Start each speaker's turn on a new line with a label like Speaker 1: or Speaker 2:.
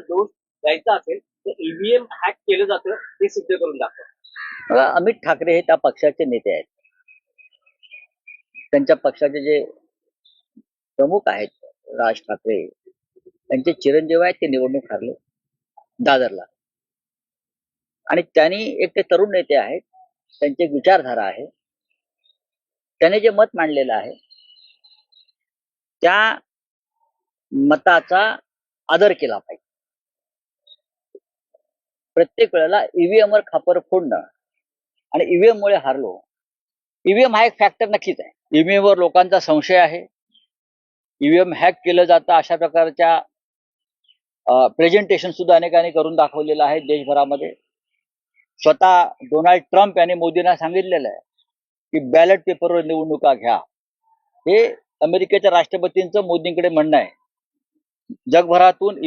Speaker 1: जायचं असेल तर ईव्हीएम हॅक केलं जातं हे सिद्ध करून दाखवा.
Speaker 2: अमित ठाकरे हे त्या पक्षाचे नेते आहेत. त्यांच्या पक्षाचे जे प्रमुख आहेत राज ठाकरे त्यांचे चिरंजीव आहेत ते निवडणूक हरले दादरला. आणि त्यांनी एक ते तरुण नेते आहेत त्यांची एक विचारधारा आहे. त्याने जे मत मांडलेलं आहे त्या मताचा आदर केला पाहिजे. प्रत्येक वेळेला ईव्हीएम वर खापर फोडणं आणि ईव्हीएम मुळे हारलो. ईव्हीएम हा एक फॅक्टर नक्कीच आहे. ईव्हीएम वर लोकांचा संशय आहे. ईव्हीएम हॅक केलं जातं अशा प्रकारच्या प्रेझेंटेशन सुद्धा अनेकांनी करून दाखवलेलं आहे देशभरामध्ये. स्वतः डोनाल्ड ट्रम्प यांनी मोदींना सांगितलेलं आहे की बॅलेट पेपरवर निवडणुका घ्या. हे अमेरिकेच्या राष्ट्रपतींचं मोदींकडे म्हणणं आहे. जगभरातून